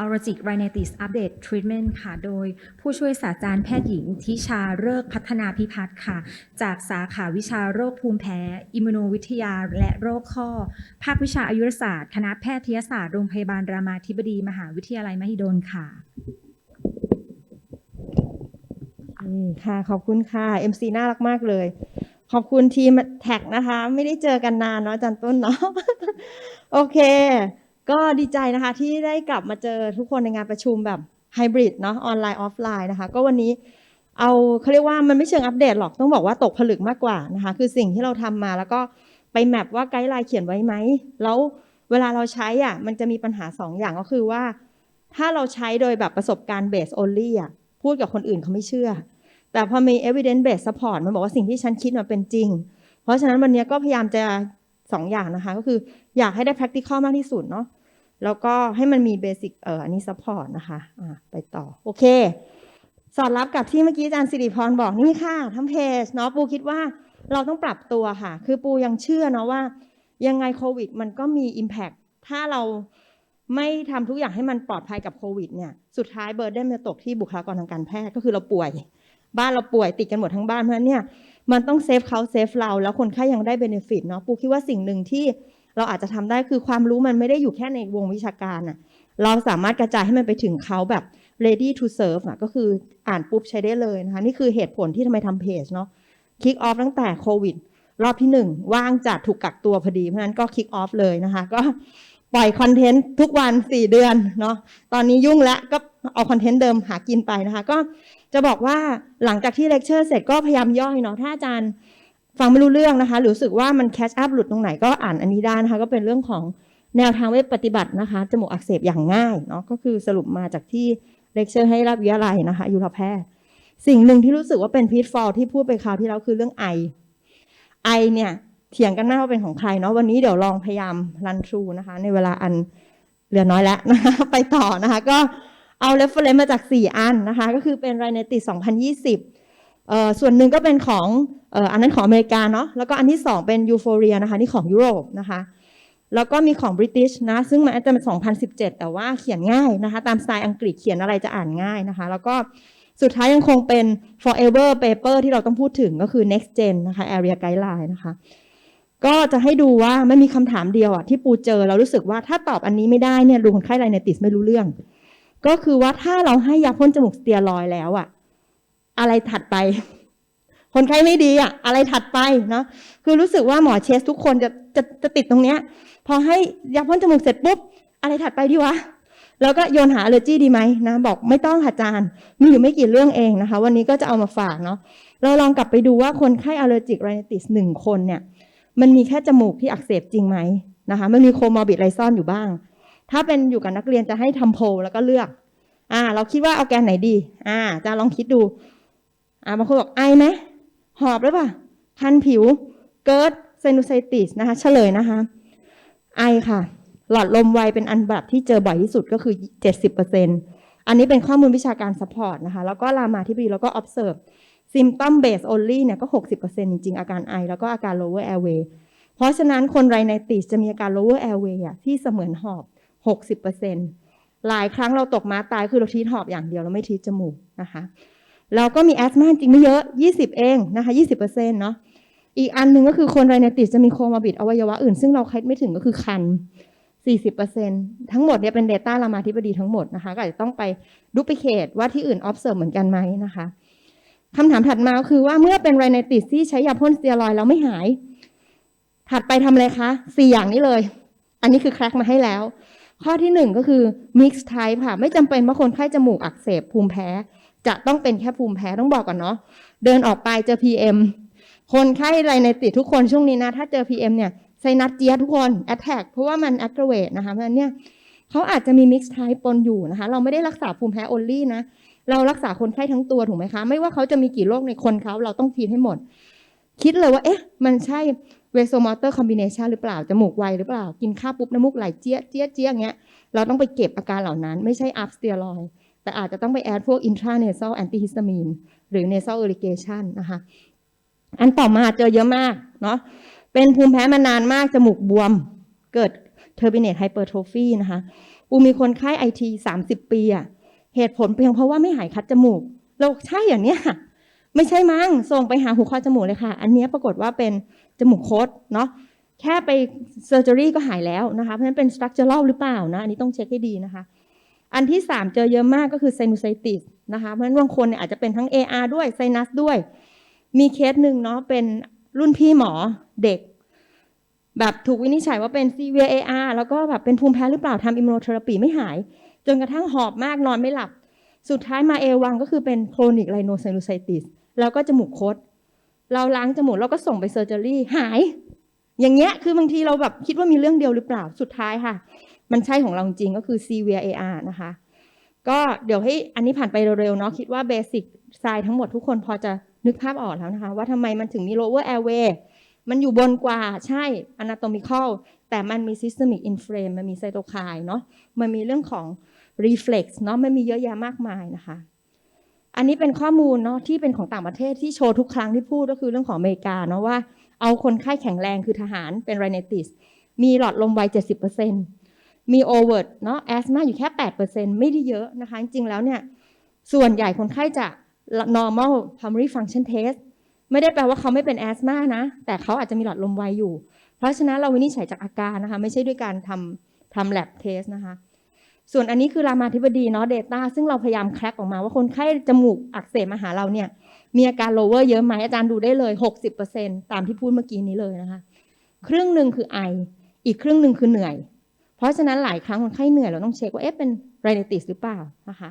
Allergic Rhinitis Update Treatment ค่ะ โดยผู้ช่วยศาสตราจารย์แพทย์หญิงทิชาเริกพัฒนาพิพัฒน์ค่ะ จากสาขาวิชาโรคภูมิแพ้ อิมมูโนวิทยา และโรคข้อ ภาควิชาอายุรศาสตร์ คณะแพทยศาสตร์โรงพยาบาลรามาธิบดีมหาวิทยาลัยมหิดลค่ะค่ะ ขอบคุณค่ะ MC น่ารักมากเลย ขอบคุณทีมแท็กนะคะ ไม่ได้เจอกันนานเนาะจันต้นเนาะ โอเค ก็ดีใจนะคะที่ได้กลับมาเจอทุกคนในงานประชุมแบบไฮบริดเนาะออนไลน์ออฟไลน์นะคะก็วันนี้เอาเขาเรียกว่ามันไม่เชิงอัปเดตหรอกต้องบอกว่าตกผลึกมากกว่านะคะคือสิ่งที่เราทำมาแล้วก็ไปแมปว่าไกด์ไลน์เขียนไว้ไหมแล้วเวลาเราใช้อะมันจะมีปัญหาสองอย่างก็คือว่า ถ้าเราใช้โดยแบบประสบการณ์ base only อะพูดกับคนอื่นเขาไม่เชื่อ แต่พอมี evidence based support มันบอกว่าสิ่งที่ฉันคิดมันเป็นจริง เพราะฉะนั้นวันนี้ก็พยายามจะ สองอย่างนะคะ ก็คืออยากให้ได้ practical มากที่สุดเนาะแล้วก็ให้มันมี basic เอ่ออันนี้ support นะคะอะไปต่อ โอเค สอดรับกับที่เมื่อกี้อาจารย์สิริพรบอกนี่ค่ะทำเพจเนาะปูคิดว่าเราต้องปรับตัวค่ะ คือปูยังเชื่อเนาะว่า ยังไงโควิด มันก็มี impact ถ้าเราไม่ทำทุกอย่างให้มันปลอดภัยกับโควิดเนี่ยสุดท้ายเบอร์เดนจะตกที่บุคลากรทางการแพทย์ก็คือเราป่วย บ้านเราป่วยติดกันหมดทั้งบ้านเพราะฉะนั้นเนี่ย มันต้องเซฟเขาเซฟเรา แล้วคนไข้ยังได้เบนฟิตเนาะปูคิดว่าสิ่งหนึ่งที่เราอาจจะทำได้คือความรู้มันไม่ได้อยู่แค่ในวงวิชาการน่ะเราสามารถกระจายให้มันไปถึงเขาแบบ ready to serve อะก็คืออ่านปุ๊บใช้ได้เลยนะคะ นี่คือเหตุผลที่ทำไมทำเพจเนาะ kick off ตั้งแต่โควิดรอบที่หนึ่งว่างจัดถูกกักตัวพอดี เพราะฉะนั้นก็ kick off เลยนะคะ ก็ ปล่อยคอนเทนต์ทุกวัน 4 เดือนเนาะตอนนี้ยุ่งแล้วก็เอาคอนเทนต์เดิมหากินไปนะคะ ก็จะบอกว่าหลังจากที่เลคเชอร์เสร็จก็พยายามย่อยเนาะถ้าอาจารย์ฟังไม่รู้เรื่องนะคะหรือรู้สึกว่ามันแคชอัพหลุดตรงไหนก็อ่านอันนี้ได้นะคะ ก็เป็นเรื่องของแนวทางเว็บปฏิบัตินะคะจมูกอักเสบอย่างง่ายเนาะก็คือสรุปมาจากที่เลคเชอร์ให้รับวิทยาลัยนะคะยุรแพทย์สิ่งหนึ่งที่รู้สึกว่าเป็นพีทฟอลที่พูดไปคราวที่แล้วคือเรื่องไอไอเนี่ย เถียงกันหน้าว่าเป็นของใครเนาะวันนี้เดี๋ยวลองพยายามรันทรูนะคะ ในเวลาอันเหลือน้อยแล้วนะคะไปต่อนะคะ ก็เอาเรฟเฟรนซ์มาจาก 4 อันนะคะ ก็คือเป็นไรเนติ2020เอ่อส่วนหนึ่งก็เป็นของเอ่ออันนั้นของอเมริกาเนาะแล้วก็อันที่ 2 เป็นยูโฟเรียนะคะนี่ของยุโรปนะคะแล้วก็มีของบริติชนะซึ่งมันอาจจะเป็น2017 แต่ว่าเขียนง่ายนะคะ ตามสไตล์อังกฤษเขียนอะไรจะอ่านง่ายนะคะ แล้วก็สุดท้ายยังคงเป็น forever paper ที่เราต้องพูดถึงก็คือ next gen นะคะ area guideline นะคะ ก็จะให้ดูว่าไม่มีคำถามเดียวอะที่ปูเจอเรารู้สึกว่าถ้าตอบอันนี้ไม่ได้เนี่ยดูคนไข้ไรเนติสไม่รู้เรื่อง ก็คือว่าถ้าเราให้ยาพ่นจมูกสเตียรอยแล้วอะ อะไรถัดไป คนไข้ไม่ดีอะ อะไรถัดไปเนาะคือรู้สึกว่าหมอเชสทุกคนจะจะจะติดตรงเนี้ย พอให้ยาพ่นจมูกเสร็จปุ๊บอะไรถัดไปดีวะแล้วก็โยนหาอ l เลอร์จีดีไหมนะบอกไม่ต้องค่ะอาจารย์มีอยู่ไม่กี่เรื่องเองนะคะ วันนี้ก็จะเอามาฝากเนาะเราลองกลับไปดูว่าคนไข้อ l ลเลอร์จิกไรเนติสหนึ่งคนเนี่ย มันมีแค่จมูกที่อักเสบจริงไหมนะคะมันมีโคมอร์บิดไรซ่อนอยู่บ้าง ถ้าเป็นอยู่กับนักเรียนจะให้ทำโพลแล้วก็เลือกอ่าเราคิดว่าเอาแกนไหนดีอ่าจารย์ลองคิดดูอ่าบางคนบอกไอไหมหอบหรือเปล่าคันผิวเกิร์ดเซนูไซติสนะคะเฉลยนะคะ ไอค่ะ หลอดลมไวเป็นอันดับที่เจอบ่อยที่สุดก็คือ 70%อันนี้เป็นข้อมูลวิชาการ support นะคะ แล้วก็รามาธิบดีแล้วก็ observe symptom based only เนี่ยก็ 60%จริงๆ อาการไอ แล้วก็อาการ lower airway เพราะฉะนั้นคนไรในติสจะมีอาการ lower airway อะที่เสมือนหอบ 60%หลายครั้งเราตกม้าตายคือเราทีทหอบอย่างเดียวเราไม่ทีจมูกนะคะเราก็มีแอสมาจริงไม่เยอะ 20 เองนะคะ 20%เนาะอีกอันหนึ่งก็คือคนไรเนติสจะมีโคมอร์บิดอวัยวะอื่น ซึ่งเราคิดไม่ถึงก็คือคัน 40%ทั้งหมดเนี่ยเป็น Data รามาธิบดีทั้งหมดนะคะ ก็อาจจะต้องไปดูพิเคตว่าที่อื่น observe เหมือนกันไหมนะคะ คำถามถัดมาคือว่าเมื่อเป็นไรเนติสที่ใช้ยาพ่นสเตียรอยแล้วไม่หาย ถัดไปทำอะไรคะสี่อย่างนี้เลย อันนี้คือแครกมาให้แล้ว ข้อที่หนึ่งก็คือ mix type ค่ะ ไม่จำเป็นว่าคนไข้จมูกอักเสบภูมิแพ้ จะต้องเป็นแค่ภูมิแพ้ต้องบอกก่อนเนาะเดินออกไปเจอ PM คนไข้ไรในติดทุกคนช่วงนี้นะ ถ้าเจอ PM เนี่ยไซนัสเจียทุกคน attack เพราะว่ามัน aggravate นะคะเพราะฉะนั้นเนี่ยเขาอาจจะมี mixed type ปนอยู่นะคะ เราไม่ได้รักษาภูมิแพ้ only นะ เรารักษาคนไข้ทั้งตัวถูกไหมคะ ไม่ว่าเขาจะมีกี่โรคในคนเขาเราต้องทีให้หมด คิดเลยว่า เอ๊ะ มันใช่ vasomotor combination หรือเปล่า จมูกไวหรือเปล่า กินข้าวปุ๊บน้ำมูกไหลเจี๊ยเจี๊ยเจี๊ยอย่างเงี้ย เราต้องไปเก็บอาการเหล่านั้น ไม่ใช่ up steroid แต่อาจจะต้องไปแอดพวก intranasal antihistamine หรือ nasal irrigation นะคะ อันต่อมาเจอเยอะมากเนาะ เป็นภูมิแพ้มานานมาก จมูกบวม เกิด turbinate hypertrophy นะคะปูปูมีคนไข้ไอทีสามสิบปีอะ เหตุผลเพียงเพราะว่าไม่หายคัดจมูกเราใช่อย่างเนี้ยไม่ใช่มั้งส่งไปหาหูคอจมูกเลยค่ะ อันนี้ปรากฏว่าเป็นจมูกโคดเนาะแค่ไปเซอร์เจอรี่ก็หายแล้วนะคะเพราะฉะนั้นเป็นสตรั c เจอรัลหรือเปล่านะอันนี้ต้องเช็คให้ดีนะคะ อันที่ 3 เจอเยอะมากก็คือไซนูไซติสนะคะเพราะฉะนั้นบางคนเนี่ยอาจจะเป็นทั้ง AR ด้วยไซนัสด้วย มีเคสหนึ่งเนาะเป็นรุ่นพี่หมอเด็ก แบบถูกวินิจฉัยว่าเป็น severe AR แล้วก็แบบเป็นภูมิแพ้หรือเปล่าทำอิม n นเทอราปีไม่หาย จนกระทั่งหอบมากนอนไม่หลับ สุดท้ายมาเอวังก็คือเป็นโครนิกไ i โนไซ n ูไซติสแล้วก็จมูกคดเราล้างจมูกแล้วก็ส่งไปเซอร์เจอรี่หาย อย่างเงี้ยคือบางทีเราแบบคิดว่ามีเรื่องเดียวหรือเปล่าสุดท้ายค่ะ มันใช่ของเราจริงก็คือ severe AR นะคะ ก็เดี๋ยวให้อันนี้ผ่านไปเร็วๆเนาะคิดว่าเบสิกไซทั้งหมดทุกคนพอจะนึกภาพออกแล้วนะคะ ว่าทำไมมันถึงมี lower airway มันอยู่บนกว่าใช่ anatomical แต่มันมี systemic inflame มันมีไซโตไคน์เนาะมันมีเรื่องของ reflex เนาะมันมีเยอะแยะมากมายนะคะ อันนี้เป็นข้อมูลเนาะที่เป็นของต่างประเทศที่โชว์ทุกครั้งที่พูดก็คือเรื่องของอเมริกาเนาะว่าเอาคนไข้แข็งแรงคือทหารเป็นไรเนติสมีหลอดลมไว70%มีโอเวอร์เนาะแอสมาอยู่แค่ 8%ไม่ได้เยอะนะคะ จริงๆแล้วเนี่ย ส่วนใหญ่คนไข้จะ normal pulmonary function test ไม่ได้แปลว่าเขาไม่เป็นแอสมานะ แต่เขาอาจจะมีหลอดลมไวอยู่ เพราะฉะนั้นเราวินิจฉัยจากอาการนะคะ ไม่ใช่ด้วยการทำทำ lab test นะคะ ส่วนอันนี้คือรามาธิบดีเนาะ data ซึ่งเราพยายามแคร็กออกมาว่าคนไข้จมูกอักเสบมาหาเราเนี่ย มีอาการ lower เยอะไหมอาจารย์ดูได้เลย 60%ตามที่พูดเมื่อกี้นี้เลยนะคะ ครึ่งหนึ่งคือไอ อีกครึ่งหนึ่งคือเหนื่อย เพราะฉะนั้นหลายครั้งคนไข้เหนื่อยเราต้องเช็คว่าเอ๊ะเป็นไรเนติสหรือเปล่านะคะ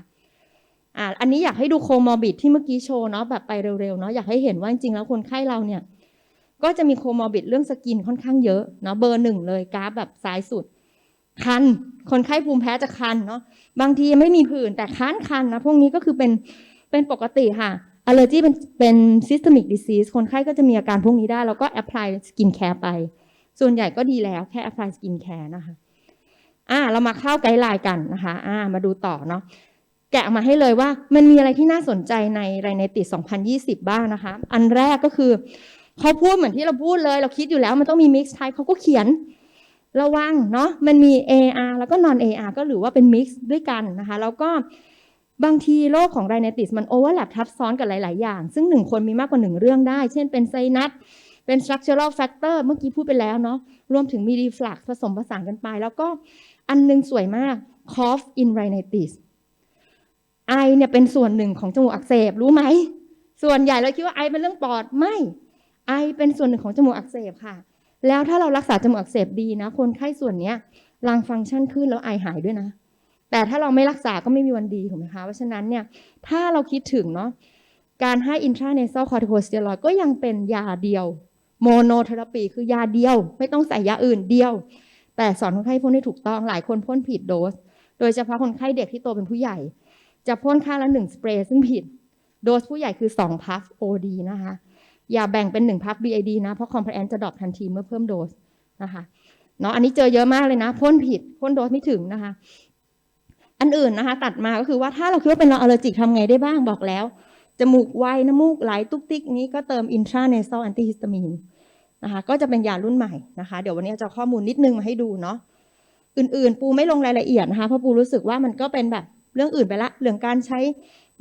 อ่าอันนี้อยากให้ดูโคมอร์บิดที่เมื่อกี้โชว์เนาะแบบไปเร็วๆเนาะอยากให้เห็นว่าจริงๆแล้วคนไข้เราเนี่ยก็จะมีโคมอร์บิดเรื่องสกินค่อนข้างเยอะเนาะเบอร์หนึ่งเลยกราฟแบบซ้ายสุด คัน คนไข้ภูมิแพ้จะคันเนาะ บางทีไม่มีผื่นแต่คันคันนะ พวกนี้ก็คือเป็นเป็นปกติค่ะ allergy เป็นเป็น systemic disease คนไข้ก็จะมีอาการพวกนี้ได้ แล้วก็ apply skin care ไป ส่วนใหญ่ก็ดีแล้วแค่ apply skin care นะคะอ่าเรามาเข้าไกด์ไลน์กันนะคะอ่ามาดูต่อเนาะแกะมาให้เลยว่ามันมีอะไรที่น่าสนใจในไรในติด2020 บ้างนะคะ อันแรกก็คือเขาพูดเหมือนที่เราพูดเลย เราคิดอยู่แล้วมันต้องมี mix type เขาก็เขียน ระวังเนาะมันมี AR แล้วก็ non AR ก็หรือว่าเป็น mix ด้วยกันนะคะ แล้วก็บางทีโรคของไรในติสมัน overlap ทับซ้อนกับหลาย ๆ อย่าง ซึ่งหนึ่งคนมีมากกว่าหนึ่งเรื่องได้ เช่นเป็นไซนัสเป็น structural factor เมื่อกี้พูดไปแล้วเนาะรวมถึงมี reflux ผสมผสานกันไป แล้วก็อันหนึงสวยมาก cough in rhinitis ไอเนี่ยเป็นส่วนหนึ่งของจมูกอักเสบรู้ไหม ส่วนใหญ่เราคิดว่าไอเป็นเรื่องปอดไม่ ไอเป็นส่วนหนึ่งของจมูกอักเสบค่ะ แล้วถ้าเรารักษาจมูกอักเสบดีนะ คนไข้ส่วนเนี้ยรังฟังก์ชันขึ้นแล้วไอหายด้วยนะ แต่ถ้าเราไม่รักษาก็ไม่มีวันดีถูกไหมคะ เพราะฉะนั้นเนี่ยถ้าเราคิดถึงเนาะการให้ intranasal corticosteroid ก็ยังเป็นยาเดียวโมโนเทอราปีคือยาเดียว ไม่ต้องใส่ยาอื่นเดียว แต่สอนคนไข้พ่นให้ถูกต้องหลายคนพ่นผิดโดส โดยเฉพาะคนไข้เด็กที่โตเป็นผู้ใหญ่ จะพ่นค่าละหนึ่งสเปรย์ซึ่งผิด โดสผู้ใหญ่คือ2พัฟ OD นะคะ อย่าแบ่งเป็น1พัฟ BID นะ เพราะ compliance จะดรอปทันทีเมื่อเพิ่มโดสนะคะเนาะอันนี้เจอเยอะมากเลยนะพ่นผิดพ่นโดสไม่ถึงนะคะ อันอื่นนะคะ ตัดมาก็คือว่าถ้าเราคิดว่าเป็นเราอ l ล e r จิกทำไงได้บ้างบอกแล้ว จมูกไวน้ำมูกไหลตุกติกนี้ก็เติม intranasal antihistamine นะคะก็จะเป็นยารุ่นใหม่นะคะ เดี๋ยววันนี้จะข้อมูลนิดนึงมาให้ดูเนาะอื่นๆ ปูไม่ลงรายละเอียดนะคะเพราะปูรู้สึกว่ามันก็เป็นแบบเรื่องอื่นไปละเรื่องการใช้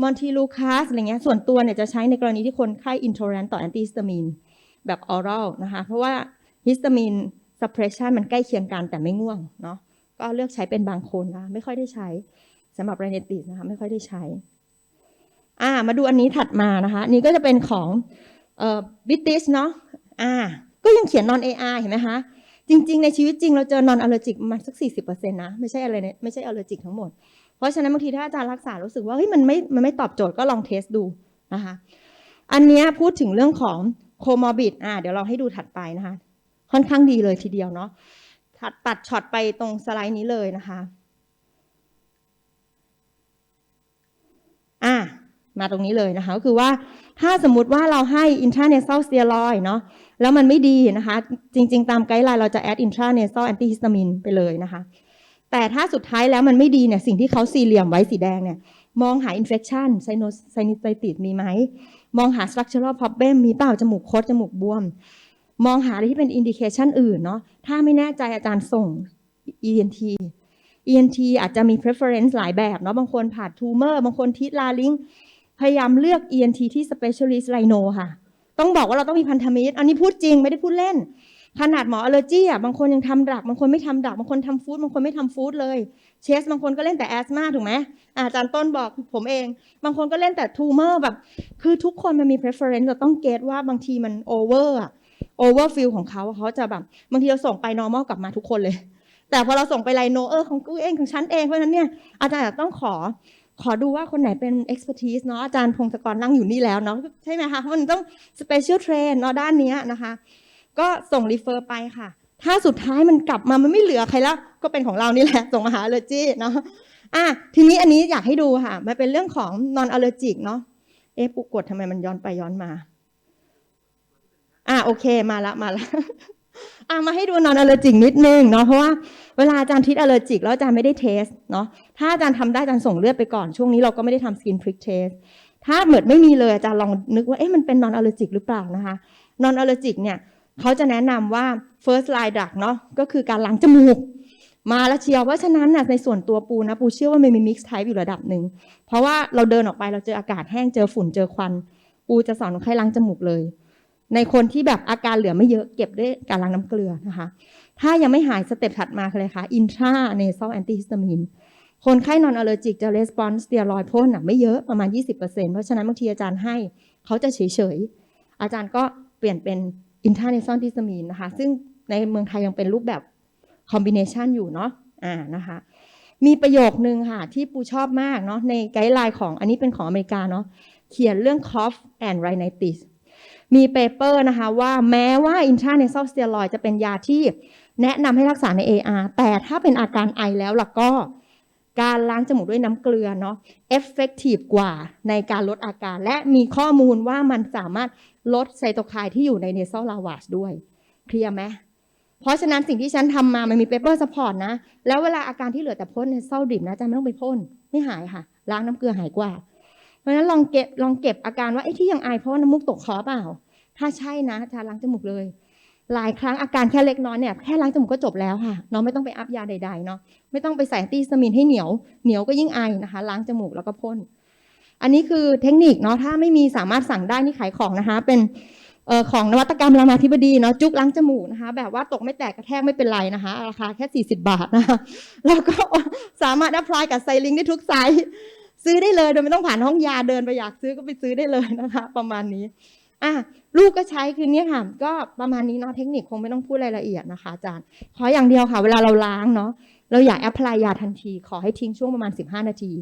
มอนทีลูคาสอะไรเงี้ยส่วนตัวเนี่ยจะใช้ในกรณีที่คนไข้อินโทรแรนต่อแอนติฮิสตามีนแบบออรัลนะคะ เพราะว่าฮิสตามีนซัพเพรสชันมันใกล้เคียงกันแต่ไม่ง่วงเนาะก็เลือกใช้เป็นบางคนนะไม่ค่อยได้ใช้สำหรับไรเนติสนะคะไม่ค่อยได้ใช้อ่ามาดูอันนี้ถัดมานะคะนนี้ก็จะเป็นของเอ่อบิติสเนาะอ่าก็ยังเขียน non AR เห็นไหมคะ จริง ๆ ในชีวิตจริงเราเจอ non allergic ประมาณสัก 40%นะ ไม่ใช่อะไรเนี่ยไม่ใช่ allergic ทั้งหมด ราะฉะนั้นบางทีถ้าอาจารย์รักษารู้สึกว่าเฮ้ยมันไม่มันไม่ตอบโจทย์ก็ลองเทสดูนะคะอันนี้พูดถึงเรื่องของ comorbid อ่าเดี๋ยวเราให้ดูถัดไปนะคะ ค่อนข้างดีเลยทีเดียวเนาะถัดตัดช็อตไปตรงสไลด์นี้เลยนะคะอ่ามาตรงนี้เลยนะคะก็คือว่าถ้าสมมุติว่าเราให้ intranasal steroid เนาะแล้วมันไม่ดีนะคะ จริง ๆ ตามไกด์ไลน์เราจะ add intranasal antihistamine ไปเลยนะคะ แต่ถ้าสุดท้ายแล้วมันไม่ดีเนี่ยสิ่งที่เขาสี่เหลี่ยมไว้สีแดงเนี่ยมองหา infection sinusitis มีไหม มองหา structural problem มีเปล่าจมูกคดจมูกบวม มองหาอะไรที่เป็น indication อื่นเนาะถ้าไม่แน่ใจอาจารย์ส่ง ENT ENT อาจจะมี preference หลายแบบเนาะบางคนผ่า tumor บางคนทิลาลิงพยายามเลือก ENT ที่ specialist rhino ค่ะ ต้องบอกว่าเราต้องมีพันธมิตร อันนี้พูดจริงไม่ได้พูดเล่น ขนาดหมอ allergy อะบางคนยังทำดักบางคนไม่ทำดักบางคนทำฟู้ดบางคนไม่ทำฟู้ดเลยเชสบางคนก็เล่นแต่แอสมาถูกไหมอาจารย์ต้นบอกผมเอง บางคนก็เล่นแต่ tumor แบบ คือทุกคนมันมี preference เราต้องเกตว่าบางทีมัน over อะ overfill ของเขาเขาจะแบบบางทีเราส่งไป normal กลับมาทุกคนเลย แต่พอเราส่งไปไลโนเออร์ของกูเองของฉันเองเพราะฉะนั้นเนี่ยอาจารย์ต้องขอขอดูว่าคนไหนเป็น expertise เนาะอาจารย์พงศกรนั่งอยู่นี่แล้วเนาะใช่ไหมคะเพราะมันต้อง special train เนาะด้านเนี้ยนะคะ ก็ส่ง refer ไปค่ะ ถ้าสุดท้ายมันกลับมามันไม่เหลือใครแล้ว ก็เป็นของเรานี่แหละ ส่งมาหา allergy เนาะอะทีนี้อันนี้อยากให้ดูค่ะ มันเป็นเรื่องของ non allergic เนาะเอ๊ะปุกกดทำไมมันย้อนไปย้อนมา อะโอเคมาละมาละอะมาให้ดู non allergic นิดนึงเนาะเพราะว่าเวลาอาจารย์ทิศ allergic แล้วอาจารย์ไม่ได้เทสเนาะถ้าอาจารย์ทำได้อาจารย์ส่งเลือดไปก่อนช่วงนี้เราก็ไม่ได้ทำ skin prick test ถ้าเหมือนไม่มีเลยอาจารย์ลองนึกว่าเอ๊ะมันเป็น non allergic หรือเปล่านะคะ non allergic เนี่ย เขาจะแนะนำว่า first line drug เนาะก็คือการล้างจมูก มาแล้วเชียวเพราะฉะนั้นนะในส่วนตัวปูนะ ปูเชื่อว่ามันมี mix type อยู่ระดับหนึ่ง เพราะว่าเราเดินออกไปเราเจออากาศแห้งเจอฝุ่นเจอควัน ปูจะสอนคนไข้ล้างจมูกเลย ในคนที่แบบอาการเหลือไม่เยอะเก็บด้วยการล้างน้ำเกลือนะคะ ถ้ายังไม่หายสเต็ปถัดมาคืออะไรคะ intranasal antihistamine คนไข้นอนอ l ล e r g i c จะ response สเตียรอยพ่นน่ะไม่เยอะประมาณ 20%เพราะฉะนั้นบางทีอาจารย์ให้เขาจะเฉยๆ อาจารย์ก็เปลี่ยนเป็น intranasal antihistamine นะคะ ซึ่งในเมืองไทยยังเป็นรูปแบบ combination อยู่เนาะอ่านะคะ มีประโยคนึงค่ะ ที่ปูชอบมากเนาะในไกด์ไลน์ของอันนี้เป็นของอเมริกาเนาะเขียนเรื่อง cough and rhinitis มีเปเปอร์นะคะว่าแม้ว่า intranasal steroid จะเป็นยาที่แนะนำให้รักษาใน AR แต่ถ้าเป็นอาการไอแล้วล่ะก็ การล้างจมูกด้วยน้ำเกลือเนาะ effective กว่าในการลดอาการ และมีข้อมูลว่ามันสามารถลดไซโตไคน์ที่อยู่ใน nasal lavage ด้วย เคลียร์ไหมเพราะฉะนั้นสิ่งที่ฉันทำมามันมีเปเปอร์สปอร์ตนะ แล้วเวลาอาการที่เหลือแต่พ่นในเศร้าดิบนะจาไม่ต้องไปพ่นไม่หายค่ะ ล้างน้ำเกลือหายกว่า เพราะฉะนั้นลองเก็บลองเก็บอาการว่าไอ้ที่ยังไอเพราะว่าน้ำมูกตกคอเปล่า ถ้าใช่นะจาล้างจมูกเลย หลายครั้งอาการแค่เล็กน้อยเนี่ยแค่ล้างจมูกก็จบแล้วค่ะเนาะไม่ต้องไปอัพยาใดๆเนาะไม่ต้องไปใส่ตีสมินให้เหนียว เหนียวก็ยิ่งไอนะคะ ล้างจมูกแล้วก็พ่นอันนี้คือเทคนิคเนาะถ้าไม่มีสามารถสั่งได้นี่ขายของนะคะ เป็นออของนวัตกรรมรามาธิบดีเนาะจุกล้างจมูกนะคะ แบบว่าตกไม่แตกกระแทกไม่เป็นไรนะคะ ราคาแค่ 40 บาทนะคะแล้วก็สามารถอัพพลายกับไซลิงได้ทุกไซส์ซื้อได้เลยโดยไม่ต้องผ่านห้องยาเดินไปอยากซื้อก็ไปซื้อได้เลยนะคะ ประมาณนี้ อะลูกก็ใช้คือเนี่ยค่ะ ก็ประมาณนี้เนาะเทคนิคคงไม่ต้องพูดรายละเอียดนะคะอาจารย์ ขออย่างเดียวค่ะ เวลาเราล้างเนาะเราอยากแอพพลายยาทันที ขอให้ทิ้งช่วงประมาณ 15 นาที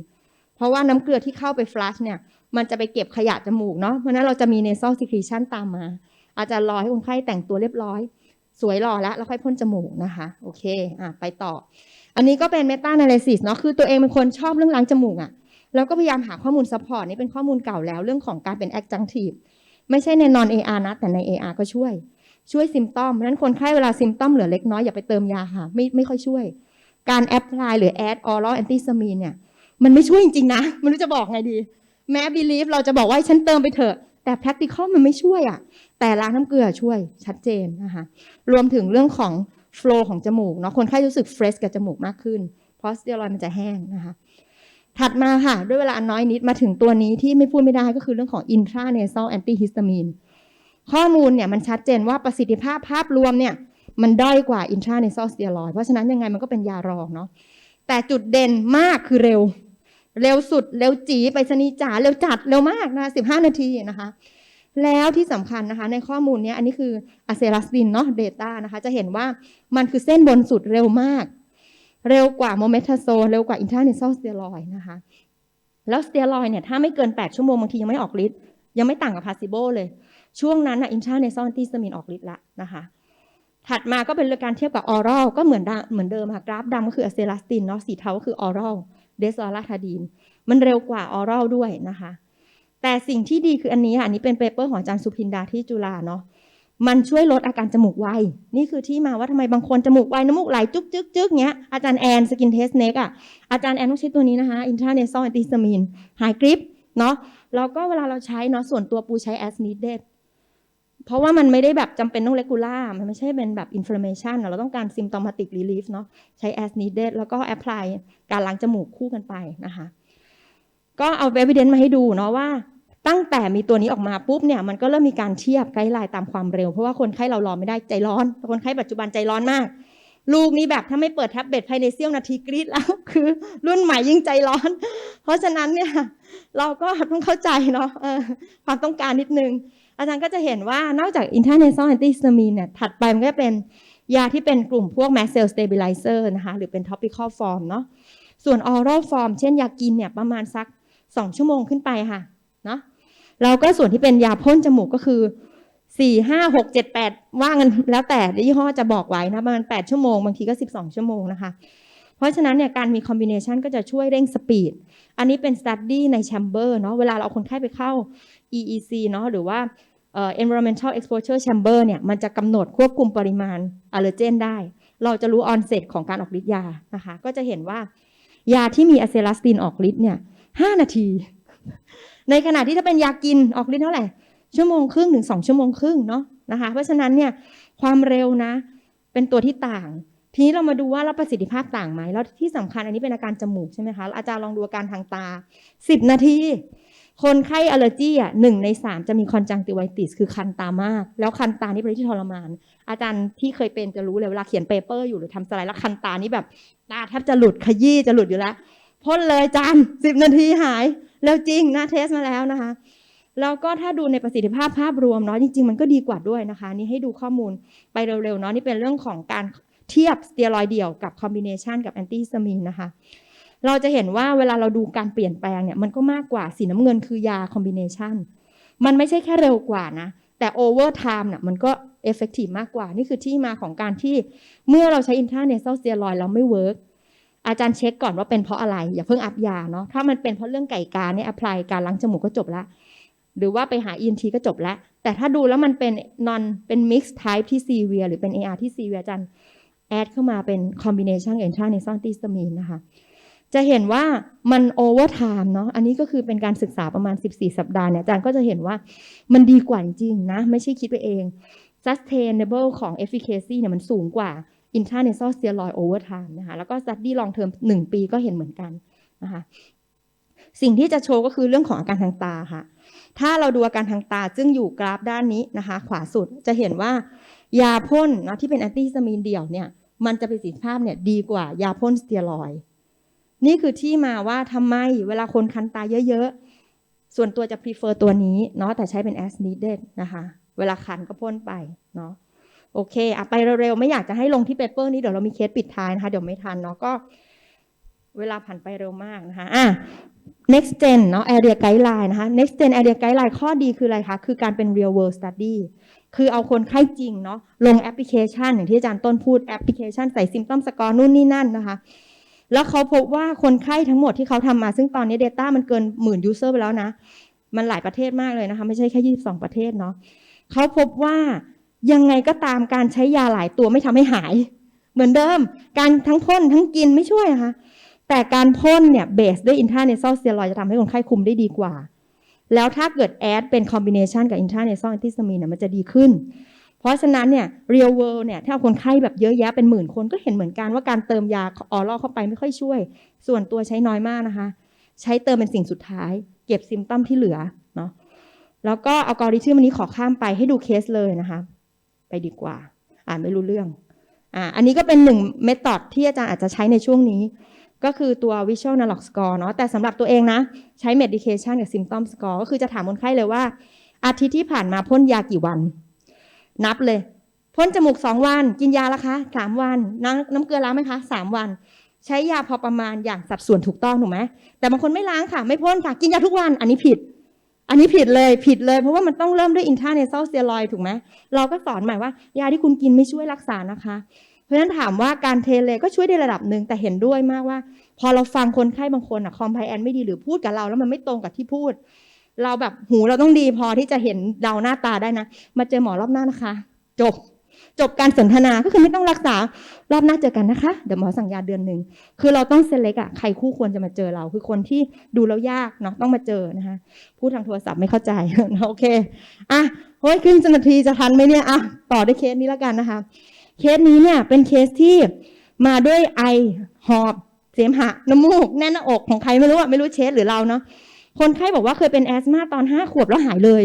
เพราะว่าน้ำเกลือที่เข้าไปฟลัชเนี่ยมันจะไปเก็บขยะจมูกเนาะเพราะนั้นเราจะมี nasal secretion ตามมา อาจจะรอให้คนไข้แต่งตัวเรียบร้อย สวยหล่อแล้วแล้วค่อยพ่นจมูกนะคะ โอเคอะไปต่อ อันนี้ก็เป็น meta analysis เนาะคือตัวเองเป็นคนชอบเรื่องล้างจมูกอะ่ะแล้วก็พยายามหาข้อมูล support นี่เป็นข้อมูลเก่าแล้วเรื่องของการเป็น adjunctive ไม่ใช่ใน non AR นะ แต่ใน AR ก็ช่วย ช่วย symptom เพราะฉะนั้นคนไข้เวลา symptom เหลือเล็กน้อยอย่าไปเติมยาค่ะ ไม่ไม่ค่อยช่วย การ apply หรือ add oral antihistamine เนี่ย มันไม่ช่วยจริงๆนะไม่รู้จะบอกไงดี แม้ belief เราจะบอกว่าฉันเติมไปเถอะ แต่ practical มันไม่ช่วยอะ่ะ แต่ล้างน้ำเกลือช่วยชัดเจนนะคะรวมถึงเรื่องของ flow ของจมูกเนาะคนไข้รู้สึก fresh กับจมูกมากขึ้น เพราะสเตียรอยมันจะแห้งนะคะ ถัดมาค่ะ ด้วยเวลาอันน้อยนิดมาถึงตัวนี้ที่ไม่พูดไม่ได้ก็คือเรื่องของ intranasal antihistamine ข้อมูลเนี่ยมันชัดเจนว่าประสิทธิภาพภาพรวมเนี่ยมันด้อยกว่า intranasal steroid เพราะฉะนั้นยังไงมันก็เป็นยารองเนาะแต่จุดเด่นมากคือเร็ว เร็วสุดเร็วจีไปสนีจ๋าเร็วจัดเร็วมากนะ15นาทีนะคะ แล้วที่สำคัญนะคะ ในข้อมูลเนี้ยอันนี้คืออะเซรัสตินเนาะเดต้านะคะ จะเห็นว่ามันคือเส้นบนสุดเร็วมาก เร็วกว่าโมเมทาโซเร็วกว่าอินทราเนซัลสเตียรอยนะคะ แล้วสเตียรอยเนี่ยถ้าไม่เกิน 8 ชั่วโมงบางทียังไม่ออกฤทธิ์ยังไม่ต่างกับพาซิโบเลย ช่วงนั้นอะอินทราเนซัลติสมินออกฤทธิ์ละนะคะถัดมาก็เป็นเรื่องการเทียบกับออรัลก็เหมือนเหมือนเดิมค่ะกราฟดำก็คืออะเซรัสตินเนาะสีเทาก็คือออรัลเดซอลาทาดีนมันเร็วกว่าออรัลด้วยนะคะ แต่สิ่งที่ดีคืออันนี้อันนี้เป็นเปเปอร์ของอาจารย์สุพินดาที่จุฬาเนาะ มันช่วยลดอาการจมูกไว นี่คือที่มาว่าทำไมบางคนจมูกไวน้ำมูกไหลจุกจึกจึกเงี้ย อาจารย์แอนสกินเทสเน็กอะ อาจารย์แอนต้องใช้ตัวนี้นะคะอินทราเนซอลแอนติสมินหายกริปเนาะ แล้วก็เวลาเราใช้เนาะส่วนตัวปูใช้ as needed เพราะว่ามันไม่ได้แบบจำเป็นต้องเลกูล่า มันไม่ใช่เป็นแบบ inflammation อะเราต้องการ symptomatic relief เนาะ ใช้ as needed แล้วก็ apply การล้างจมูกคู่กันไปนะคะ ก็เอา evidence มาให้ดูเนาะว่า ตั้งแต่มีตัวนี้ออกมาปุ๊บเนี่ยมันก็เริ่มมีการเทียบไกด์ไลน์ตามความเร็ว เพราะว่าคนไข้เรารอไม่ได้ใจร้อน คนไข้ปัจจุบันใจร้อนมาก ลูกนี่แบบถ้าไม่เปิดแท็บเล็ตภายในเสี้ยวนาทีกรีดแล้ว คือ รุ่นใหม่ยิ่งใจร้อน เพราะฉะนั้นเนี่ยเราก็ต้องเข้าใจเนาะความต้องการนิดนึง อาจารย์ก็จะเห็นว่านอกจาก intranasal antihistamine เนี่ยถัดไปมันก็เป็นยาที่เป็นกลุ่มพวก mast cell stabilizer นะคะหรือเป็น topical form เนาะส่วน oral form เช่นยากินเนี่ยประมาณสัก 2 ชั่วโมงขึ้นไปค่ะ เนาะแล้วก็ส่วนที่เป็นยาพ่นจมูกก็คือ4 5 6 7 8ว่ากันแล้วแต่ยี่ห้อจะบอกไว้นะประมาณ8ชั่วโมงบางทีก็12ชั่วโมงนะคะ เพราะฉะนั้นเนี่ยการมีคอมบิเนชันก็จะช่วยเร่งสปีด อันนี้เป็นสตัดดี้ในแชมเบอร์เนาะเวลาเราเอาคนไข้ไปเข้า EEC เนาะหรือว่าเอ่อ environmental exposure chamber เนี่ยมันจะกำหนดควบคุมปริมาณอะเลอร์เจนได้ เราจะรู้ onset ของการออกฤทธิ์ยานะคะ ก็จะเห็นว่ายาที่มีอะเซลาสตินออกฤทธิ์เนี่ย5นาที ในขณะที่ถ้าเป็นยากินออกฤทธิ์เท่าไหร่ ชั่วโมงครึ่งถึง2ชั่วโมงครึ่งเนาะนะคะ เพราะฉะนั้นเนี่ยความเร็วนะ เป็นตัวที่ต่าง ทีนี้เรามาดูว่าแล้วประสิทธิภาพต่างไหมแล้วที่สำคัญอันนี้เป็นอาการจมูกใช่ไหมคะอาจารย์ลองดูอาการทางตา 10 นาที คนไข้อ l ลเลอร์จีอะหนึ่งในสามจะมีคอนจังติไวติสคือคันตามาก แล้วคันตานี่เป็นที่ทรมาน อาจารย์ที่เคยเป็นจะรู้เลยเวลาเขียนเปเปอร์อยู่หรือทำสไลด์แล้วคันตานี่แบบตาแทบจะหลุดขยี้จะหลุดอยู่แล้วพ่นเลยจารย์สิบนาทีหาย แล้วจริงนะเทสมาแล้วนะคะแล้วก็ถ้าดูในประสิทธิภาพภาพรวมเนาะจริง ๆ มันก็ดีกว่าด้วยนะคะ นี่ให้ดูข้อมูลไปเร็วๆเนาะนี่เป็นเรื่องของการเทียบสเตียรอยเดี่ยวกับคอมบิเนชันกับแอนตี้สมีนนะคะเราจะเห็นว่าเวลาเราดูการเปลี่ยนแปลงเนี่ยมันก็มากกว่าสีน้ำเงินคือยาคอมบิเนชันมันไม่ใช่แค่เร็วกว่านะ แต่โอเวอร์ไทม์เนี่ยมันก็เอฟเฟกตีฟมากกว่า นี่คือที่มาของการที่เมื่อเราใช้อินทราเนซัลสเตียรอยด์แล้วไม่เวิร์ก อาจารย์เช็คก่อนว่าเป็นเพราะอะไร อย่าเพิ่งอัพยาเนาะถ้ามันเป็นเพราะเรื่องไก่กาเนี่ยอพลายการล้างจมูกก็จบละหรือว่าไปหา ENT ก็จบล้วแต่ถ้าดูแล้วมันเป็น non เป็น mixed type ที่ severe หรือเป็น AR ที่ severe อาจารย์แอดเข้ามาเป็น combination กับ intranasal antihistamine นะคะจะเห็นว่ามัน over time เนาะ อันนี้ก็คือเป็นการศึกษาประมาณ 14 สัปดาห์เนี่ยอาจารย์ก็จะเห็นว่ามันดีกว่าจริงนะ ไม่ใช่คิดไปเอง sustainable ของ efficacy เนี่ยมันสูงกว่า intranasal steroid over time นะคะแล้วก็ study long term 1ปีก็เห็นเหมือนกันนะคะสิ่งที่จะโชว์ก็คือเรื่องของอาการทางตาค่ะ ถ้าเราดูอาการทางตาซึ่งอยู่กราฟด้านนี้นะคะ ขวาสุดจะเห็นว่ายาพ่นนะที่เป็นแอนตี้ฮิสตามีนเดี่ยวเนี่ย มันจะประสิทธิภาพเนี่ยดีกว่ายาพ่นสเตียรอย นี่คือที่มาว่าทำไมเวลาคนคันตาเยอะๆ ส่วนตัวจะ prefer ตัวนี้เนาะแต่ใช้เป็น as needed นะคะ เวลาคันก็พ่นไปเนาะ โอเคอะไปเร็วๆ ไม่อยากจะให้ลงที่เปเปอร์นี้เดี๋ยวเรามีเคสปิดท้ายนะคะ เดี๋ยวไม่ทันเนาะก็เวลาผ่านไปเร็วมากนะคะอะ next gen เนาะ area guideline นะคะ next gen area guideline ข้อดีคืออะไรคะ คือการเป็น real world study คือเอาคนไข้จริงเนาะลงแอปพลิเคชัน อย่างที่อาจารย์ต้นพูดแอปพลิเคชันใส่ symptom score นู่นนี่นั่นนะคะ แล้วเขาพบว่าคนไข้ทั้งหมดที่เขาทำมา ซึ่งตอนนี้ Data มันเกินหมื่น user ไปแล้วนะ มันหลายประเทศมากเลยนะคะ ไม่ใช่แค่ 22 ประเทศเนาะเขาพบว่า ยังไงก็ตามการใช้ยาหลายตัวไม่ทำให้หาย เหมือนเดิม การทั้งพ่นทั้งกินไม่ช่วยนะคะแต่การพ่นเนี่ยเบสด้วยอินทราเนซัลสเตียรอยจะทำให้คนไข้คุมได้ดีกว่า แล้วถ้าเกิดแอดเป็นคอมบิเนชันกับอินทราเนซัลแอนติสมีนเนี่ยมันจะดีขึ้น เพราะฉะนั้นเนี่ยเรียลเวิลด์เนี่ยถ้าเอาคนไข้แบบเยอะแยะเป็นหมื่นคนก็เห็นเหมือนกันว่าการเติมยาออรอเข้าไปไม่ค่อยช่วย ส่วนตัวใช้น้อยมากนะคะ ใช้เติมเป็นสิ่งสุดท้าย เก็บซิมตัมที่เหลือเนาะแล้วก็เอากอริทึมอันนี้ขอข้ามไปให้ดูเคสเลยนะคะ ไปดีกว่า อ่านไม่รู้เรื่องอ่าอันนี้ก็เป็นหนึ่งเมธอดที่อาจารย์อาจจะใช้ในช่วงนี้ ก็คือตัว Visual Analog Score เนาะแต่สำหรับตัวเองนะ ใช้ Medication กับ Symptom Score ก็คือจะถามคนไข้เลยว่า อาทิตย์ที่ผ่านมาพ่นยากี่วัน นับเลยพ่นจมูก 2 วัน กินยาละคะ3วัน น้ำน้ำเกลือล้างไหมคะ 3 วัน ใช้ยาพอประมาณอย่างสัดส่วนถูกต้องถูกไหมแต่บางคนไม่ล้างค่ะ ไม่พ่นค่ะ กินยาทุกวันอันนี้ผิด อันนี้ผิดเลยผิดเลย เพราะว่ามันต้องเริ่มด้วย intranasal steroid ถูกไหมเราก็สอนใหม่ว่า ยาที่คุณกินไม่ช่วยรักษานะคะ เพราะฉะนั้นถามว่าการเทเลก็ช่วยได้ระดับหนึ่งแต่เห็นด้วยมากว่า พอเราฟังคนไข้บางคนอะคอมไพแอนไม่ดีหรือพูดกับเราแล้วมันไม่ตรงกับที่พูด เราแบบหูเราต้องดีพอที่จะเห็นเดาหน้าตาได้นะ มาเจอหมอรอบหน้านะคะ จบ จบการสนทนาก็คือไม่ต้องรักษารอบหน้าเจอกันนะคะ เดี๋ยวหมอสั่งยาเดือนหนึ่ง คือเราต้องเซเล็กอะใครคู่ควรจะมาเจอเรา คือคนที่ดูแล้วยากเนาะต้องมาเจอนะคะพูดทางโทรศัพท์ไม่เข้าใจโอเคอะเฮ้ยครึ่งนาทีจะทันไหมเนี่ยอะต่อด้วยเคสนี้แล้วกันนะคะ เคสนี้เนี่ยเป็นเคสที่มาด้วยไอหอบเสมหะน้ำมูกแน่นหน้าอกของใครไม่รู้อะไม่รู้เชสหรือเราเนาะคนไข้บอกว่าเคยเป็นแอสมาตอนห้าขวบแล้วหายเลย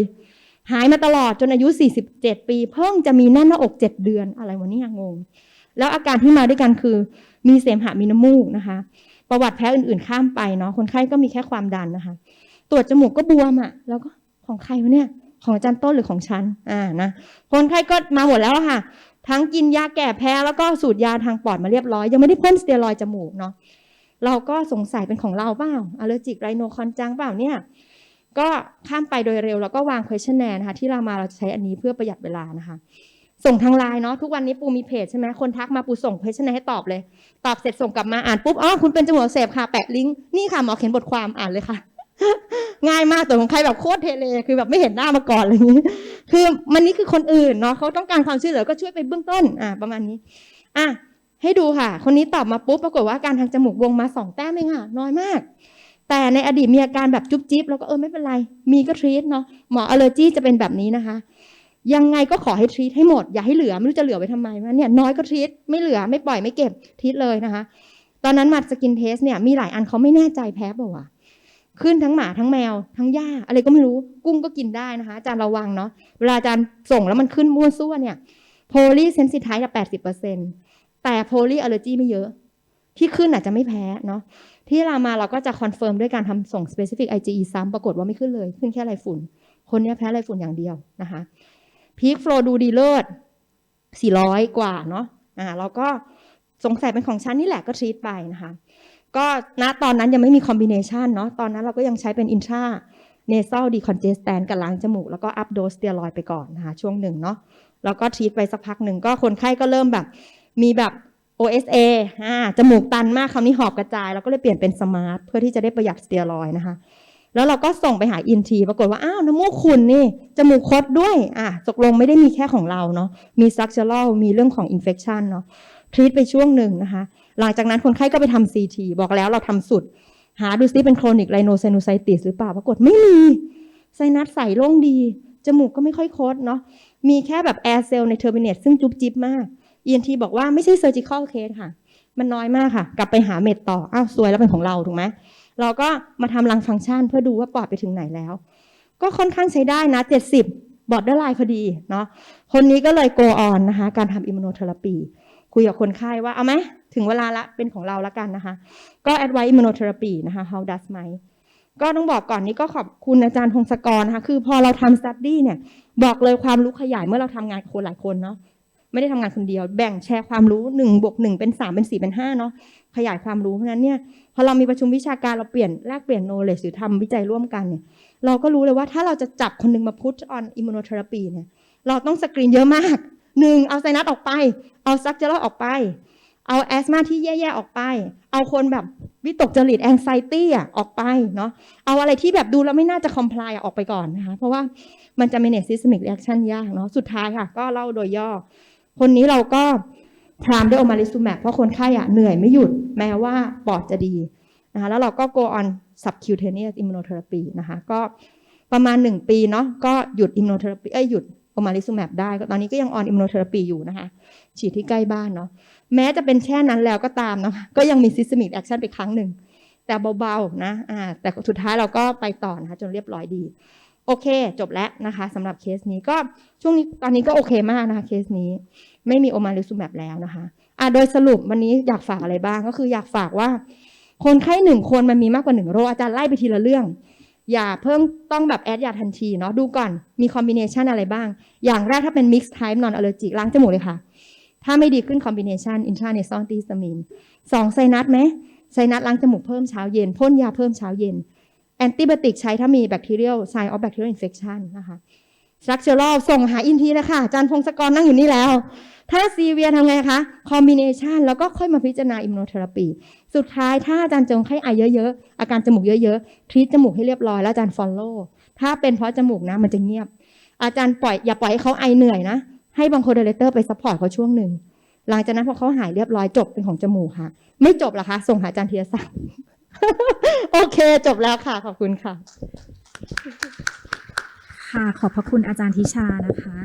หายมาตลอดจนอายุ 47 ปี เพิ่งจะมีแน่นหน้าอก 7 เดือนอะไรวะเนี่ยงง แล้วอาการที่มาด้วยกันคือมีเสมหะมีน้ำมูกนะคะ ประวัติแพ้อื่นๆข้ามไปเนาะคนไข้ก็มีแค่ความดันนะคะ ตรวจจมูกก็บวมอะแล้วก็ของใครวะเนี่ยของอาจารย์ต้นหรือของฉันอ่านะคนไข้ก็มาหมดแล้วค่ะ ทั้งกินยาแก้แพ้แล้วก็สูตรยาทางปอดมาเรียบร้อย ยังไม่ได้พ่นสเตียรอยจมูกเนาะเราก็สงสัยเป็นของเราเปล่าอ l ลเลอร์จิกไรโนคอนจังเปล่าเนี่ย ก็ข้ามไปโดยเร็วแล้วก็วาง questionnaire นะคะที่เรามาเราจะใช้อันนี้เพื่อประหยัดเวลานะคะ ส่งทางไลน์เนาะทุกวันนี้ปูมีเพจใช่ไหมคนทักมาปูส่ง questionnaire ให้ตอบเลย ตอบเสร็จส่งกลับมาอ่านปุ๊บอ๋อคุณเป็นจมูกเสบค่ะแปะลิงก์นี่ค่ะหมอเขียนบทความอ่านเลยค่ะ ง่ายมากแต่ของใครแบบโคตรเทเลคือแบบไม่เห็นหน้ามาก่อนอะไรอย่างนี้ คือมันนี่คือคนอื่นเนาะเขาต้องการความช่วยเหลือก็ช่วยไปเบื้องต้นอ่าประมาณนี้อะให้ดูค่ะ คนนี้ตอบมาปุ๊บปรากฏว่าอาการทางจมูกวงมาสองแต้มเองค่ะน้อยมาก แต่ในอดีตมีอาการแบบจุ๊บจิ๊บแล้วก็เออไม่เป็นไร มีก็ทรีตเนาะหมออ l ลเลอร์จีจะเป็นแบบนี้นะคะ ยังไงก็ขอให้ทรีตให้หมด อย่าให้เหลือไม่รู้จะเหลือไว้ทำไมวะเนี่ยน้อยก็ทรีตไม่เหลือไม่ปล่อยไม่เก็บทรีตเลยนะคะ ตอนนั้นมาสกินเทสเนี่ยมีหลายอันเขาไม่แน่ใจแพ้เปล่าวะขึ้นทั้งหมาทั้งแมว ทั้งหญ้า อะไรก็ไม่รู้กุ้งก็กินได้นะคะอาจารย์ระวังเนาะเวลาอาจารย์ส่งแล้วมันขึ้นมั่วซั่วเนี่ยโพลีเซนซิไทส์แปดสิบเปอร์เซ็นแต่โพลีอ l ลเลอร์จีไม่เยอะ ที่ขึ้นอาจจะไม่แพ้เนาะ ที่เรามาเราก็จะคอนเฟิร์มด้วยการทำส่ง specific IgE ซ้ำปรากฏว่าไม่ขึ้นเลย ขึ้นแค่ไรฝุ่น คนนี้แพ้ไรฝุ่นอย่างเดียวนะคะพีคโฟลดูดีเลิศ400 กว่าเนาะอ่าเราก็สงสัยเป็นของฉันนี่แหละก็ทรีตไปนะคะก็ณตอนนั้นยังไม่มีคอมบิเนชันเนาะตอนนั้นเราก็ยังใช้เป็นอินทราเนซ a ลดีคอนเจสแตนกับล้างจมูก แล้วก็อัพโดสเตียรอยไปก่อนนะคะช่วงหนึ่งเนาะแล้วก็ทรีตไปสักพักหนึ่งก็คนไข้ก็เริ่มแบบ มีแบบ OSA อ่าจมูกตันมากคราวนี้หอบกระจาย เราก็เลยเปลี่ยนเป็นสมาร์ทเพื่อที่จะได้ประหยัดสเตียรอยนะคะ แล้วเราก็ส่งไปหาอินทีปรากฏว่า อ้าวน้ำมูกขุ่นนี่ จมูกคดด้วยอะตกลงไม่ได้มีแค่ของเราเนาะมี structural มีเรื่องของ infection เนาะทรีตไปช่วงหนึ่งนะคะ หลังจากนั้นคนไข้ก็ไปทำ CT บอกแล้วเราทำสุด หาดูซิเป็น chronic rhinosinusitis หรือเปล่าปรากฏไม่มีไซนัสใสโล่งดี จมูกก็ไม่ค่อยคดเนาะมีแค่แบบ air cell ใน terminate ซึ่งจุ๊บจิ๊บมาก ENT บอกว่าไม่ใช่ surgical case ค่ะ มันน้อยมากค่ะ กลับไปหาเม็ดต่อ อ้าวซวยแล้วเป็นของเราถูกไหมเราก็มาทำรังฟังก์ชันเพื่อดูว่าปอดไปถึงไหนแล้ว ก็ค่อนข้างใช้ได้นะ 70บอดเดอร์ไลน์พอดีเนาะ คนนี้ก็เลย go on นนะคะ การทำอิมมูโนเทอราปี คุยกับคนไข้ว่า เอาไหม ถึงเวลาละ เป็นของเราละกันนะคะ ก็ advice immunotherapy นะคะ how does ไหมก็ต้องบอกก่อนนี้ก็ขอบคุณอาจารย์พงศกรนะคะ คือพอเราทำ study เนี่ย บอกเลยความรู้ขยายเมื่อเราทำงานกับคนหลายคนเนาะ ไม่ได้ทำงานคนเดียว แบ่งแชร์ความรู้หนึ่งบวกหนึ่งเป็นสามเป็นสี่เป็นห้าเนาะขยายความรู้เพราะนั้นเนี่ยพอเรามีประชุมวิชาการเราเปลี่ยนแลกเปลี่ยน knowledge หรือทำวิจัยร่วมกันเนี่ยเราก็รู้เลยว่าถ้าเราจะจับคนหนึงมา put on immunotherapy เนี่ยเราต้องสกรีนเยอะมากหนึ่งเอาไซนัสออกไป เอาซักเจอร์ออกไป เอาแอสมาที่แย่ๆออกไป เอาคนแบบวิตกจริตแองไซตี้อะออกไปเนาะเอาอะไรที่แบบดูแล้วไม่น่าจะ comply อะออกไปก่อนนะคะเพราะว่ามันจะ manage systemic reaction ยากเนาะสุดท้ายค่ะ ก็เล่าโดยย่อ คนนี้เราก็พรามด้วยโอมาลิซูแมปเพราะคนไข้อะเหนื่อยไม่หยุดแม้ว่าปอดจะดีนะคะแล้วเราก็ go on subcutaneous immunotherapy นะคะก็ประมาณ 1 ปีเนาะก็หยุด immunotherapy เอ้ยหยุดโอมาลิซูแมปได้ก็ตอนนี้ก็ยัง on immunotherapy อยู่นะคะฉีดที่ใกล้บ้านเนาะแม้จะเป็นแค่นั้นแล้วก็ตามเนาะก็ยังมี systemic action ไปครั้งหนึ่ง แต่เบาๆนะอ่าแต่สุดท้ายเราก็ไปต่อนะคะจนเรียบร้อยดี โอเค จบแล้วนะคะสำหรับเคสนี้ก็ช่วงนี้ตอนนี้ก็โอเคมากนะคะเคสนี้ ไม่มีโอมาลิซูแมปแล้วนะคะอะโดยสรุปวันนี้อยากฝากอะไรบ้างก็คืออยากฝากว่า คนไข้หนึ่งคนมันมีมากกว่าหนึ่งโรคอาจารย์ไล่ไปทีละเรื่อง อย่าเพิ่งต้องแบบแอดยาทันทีเนาะดูก่อนมีคอมบิเนชันอะไรบ้าง อย่างแรกถ้าเป็น mixed type non allergic ล้างจมูกเลยค่ะ ถ้าไม่ดีขึ้นคอมบิเนชัน intranasal antihistamine สองไซนัสไหมไซนัสล้างจมูกเพิ่มเช้าเย็นพ่นยาเพิ่มเช้าเย็น แอนติบอติกใช้ถ้ามีแบคทีเรียลไซน์ออฟแบคทีเรียลอินเฟคชันนะคะสตรัคเจอรัลส่งหาอินทีแล้วค่ะอาจารย์พงศกรนั่งอยู่นี่แล้ว ถ้าซีเวียทำไงคะคอมบิเนชันแล้วก็ค่อยมาพิจารณาอิมมูโนเทอราปี สุดท้ายถ้าอาจารย์จงไข้ไอเยอะๆ อาการจมูกเยอะๆ ทรีตจมูกให้เรียบร้อยแล้วอาจารย์ฟอลโล่ถ้าเป็นเพราะจมูกนะมันจะเงียบ อาจารย์ปล่อยอย่าปล่อยให้เขาไอเหนื่อยนะ ให้บางคนเดเลเตอร์ไปซัพพอร์ตเขาช่วงหนึ่งหลังจากนั้นพอเขาหายเรียบร้อยจบเป็นของจมูกค่ะ ไม่จบหรอคะส่งหาอาจารย์เทียศักดิ์ โอเค จบแล้วค่ะ ขอบคุณค่ะ ค่ะ ขอบพระคุณอาจารย์ทิชานะคะ